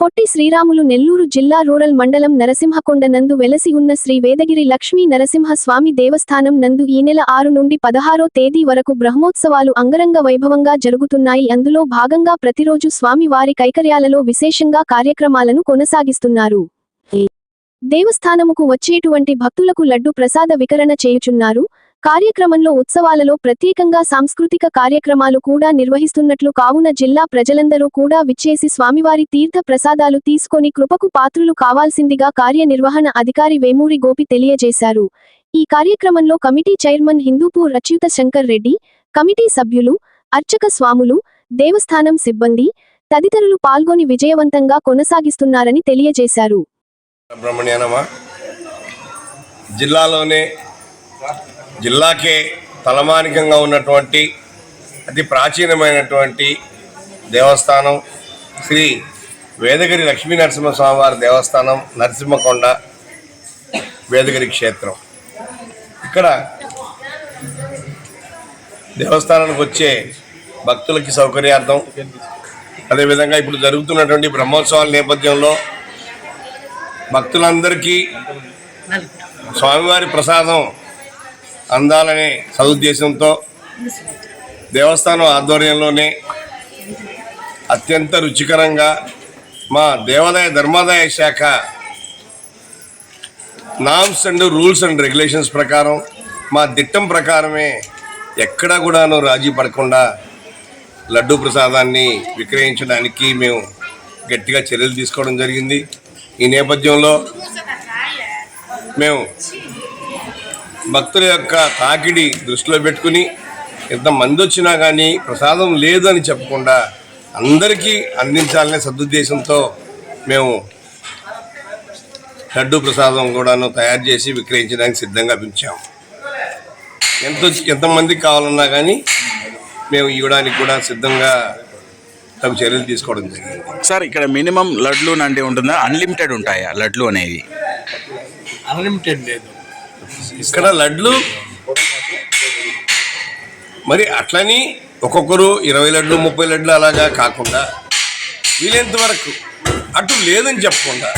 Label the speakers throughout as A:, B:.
A: పొట్టి శ్రీరాములు నెల్లూరు జిల్లా రూరల్ మండలం నరసింహకొండ నందు వెలసి ఉన్న శ్రీ వేదగిరి లక్ష్మీ నరసింహ స్వామి దేవస్థానం నందు ఈ నెల ఆరు నుండి పదహారో తేదీ వరకు బ్రహ్మోత్సవాలు అంగరంగ వైభవంగా జరుగుతున్నాయి. అందులో భాగంగా ప్రతిరోజు స్వామి వారి కైకర్యాలలో విశేషంగా కార్యక్రమాలను కొనసాగిస్తున్నారు. దేవస్థానముకు వచ్చేటువంటి భక్తులకు లడ్డు ప్రసాద వికరణ చేయుచున్నారు. కార్యక్రమంలో ఉత్సవాలలో ప్రత్యేకంగా సాంస్కృతిక కార్యక్రమాలు కూడా నిర్వహిస్తున్నట్లు కావున జిల్లా ప్రజలందరూ కూడా విచ్చేసి స్వామివారి తీర్థ ప్రసాదాలు తీసుకొని కృపకు పాత్రులు కావాల్సిందిగా కార్యనిర్వహణ అధికారి వేమూరి గోపి తెలియజేశారు. ఈ కార్యక్రమంలో committee chairman Hindupur రచ్యుత Shankar Reddy committee సభ్యులు అర్చక స్వాములు దేవస్థానం సిబ్బంది తదితరులు పాల్గొని విజయవంతంగా కొనసాగిస్తున్నారని తెలియజేశారు.
B: జిల్లాలోనే జిల్లాకే తలమానికంగా ఉన్నటువంటి అతి ప్రాచీనమైనటువంటి దేవస్థానం శ్రీ వేదగిరి లక్ష్మీ నరసింహస్వామివారి దేవస్థానం నరసింహకొండ వేదగిరి క్షేత్రం. ఇక్కడ దేవస్థానానికి వచ్చే భక్తులకి సౌకర్యార్థం అదేవిధంగా ఇప్పుడు జరుగుతున్నటువంటి బ్రహ్మోత్సవాల నేపథ్యంలో భక్తులందరికీ స్వామివారి ప్రసాదం అందాలనే సదుద్దేశంతో దేవస్థానం ఆధ్వర్యంలోనే అత్యంత రుచికరంగా మా దేవాదాయ ధర్మాదాయ శాఖ norms and rules and regulations ప్రకారం మా దిట్టం ప్రకారమే ఎక్కడా కూడాను రాజీ పడకుండా లడ్డూ ప్రసాదాన్ని విక్రయించడానికి మేము గట్టిగా చర్యలు తీసుకోవడం జరిగింది. ఈ నేపథ్యంలో మేము భక్తుల యొక్క తాకిడి దృష్టిలో పెట్టుకుని ఎంతమంది వచ్చినా కానీ ప్రసాదం లేదు అని చెప్పకుండా అందరికీ అందించాలనే సదుద్దేశంతో మేము లడ్డు ప్రసాదం కూడాను తయారు చేసి విక్రయించడానికి సిద్ధంగా పెంచాము ఎంత ఎంతమందికి కావాలన్నా కానీ మేము ఇవ్వడానికి కూడా సిద్ధంగా తగు చర్యలు తీసుకోవడం జరిగింది.
C: సార్ ఇక్కడ మినిమం లడ్లు అంటే ఉంటుందా? అన్లిమిటెడ్ ఉంటాయా లడ్లు అనేవి
D: అన్లిమిటెడ్ లేదు.
B: ఇక్కడ లడ్లు. మరి అట్లని ఒక్కొక్కరు ఇరవై లడ్లు ముప్పై లడ్లు అలాగా కాకుండా వీలైనంత వరకు అటు లేదని చెప్పకుండా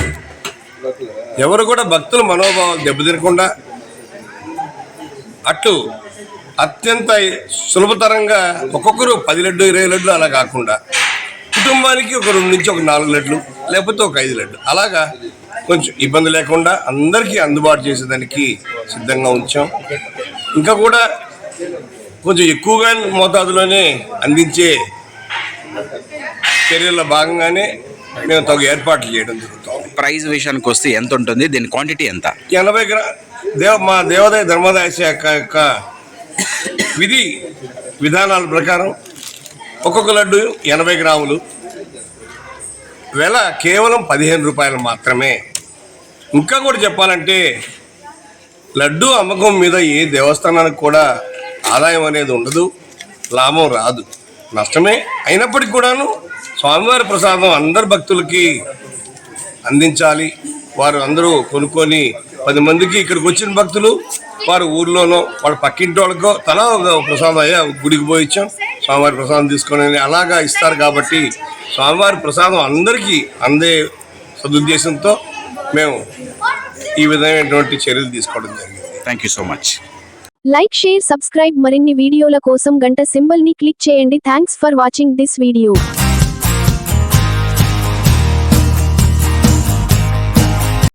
B: ఎవరు కూడా భక్తుల మనోభావం దెబ్బతినకుండా అటు అత్యంత సులభతరంగా ఒక్కొక్కరు పది లడ్డు ఇరవై లడ్లు అలా కాకుండా కుటుంబానికి ఒక రెండు నుంచి ఒక నాలుగు లడ్లు లేకపోతే ఒక ఐదు లడ్లు అలాగా కొంచెం ఇబ్బంది లేకుండా అందరికీ అందుబాటు చేసేదానికి సిద్ధంగా ఉంచాం. ఇంకా కూడా కొంచెం ఎక్కువగా మోతాదులోనే అందించే చర్యల్లో భాగంగానే మేము తగు ఏర్పాట్లు చేయడం జరుగుతుంది.
C: ప్రైస్ విషయానికి వస్తే ఎంత ఉంటుంది? దీని క్వాంటిటీ ఎంత?
B: ఎనభై గ్రా దేవ మా దేవాదాయ ధర్మాదాయ శాఖ యొక్క విధి విధానాల ప్రకారం ఒక్కొక్క లడ్డు ఎనభై గ్రాములు వెల కేవలం పదిహేను రూపాయలు మాత్రమే. ఇంకా కూడా చెప్పాలంటే లడ్డు అమ్మకం మీద ఏ దేవస్థానానికి కూడా ఆదాయం అనేది ఉండదు లాభం రాదు. నష్టమే అయినప్పటికీ కూడాను స్వామివారి ప్రసాదం అందరు భక్తులకి అందించాలి. వారు అందరూ కొనుక్కొని పది మందికి ఇక్కడికి వచ్చిన భక్తులు వారు ఊర్లోనో వాళ్ళ పక్కింటి వాళ్ళకో తలా ఒక ప్రసాదం అయ్యా గుడికి పోయి ఇచ్చాం స్వామివారి ప్రసాదం తీసుకొని అలాగా ఇస్తారు కాబట్టి స్వామివారి ప్రసాదం అందరికీ అందే సదుద్దేశంతో మేము ఈ విధమైనటువంటి చర్యలు తీసుకోవడం జరిగింది.
C: Thank you so much
A: like share subscribe మరిన్ని వీడియోల కోసం గంట సింబల్ని క్లిక్ చేయండి. Thanks for watching this video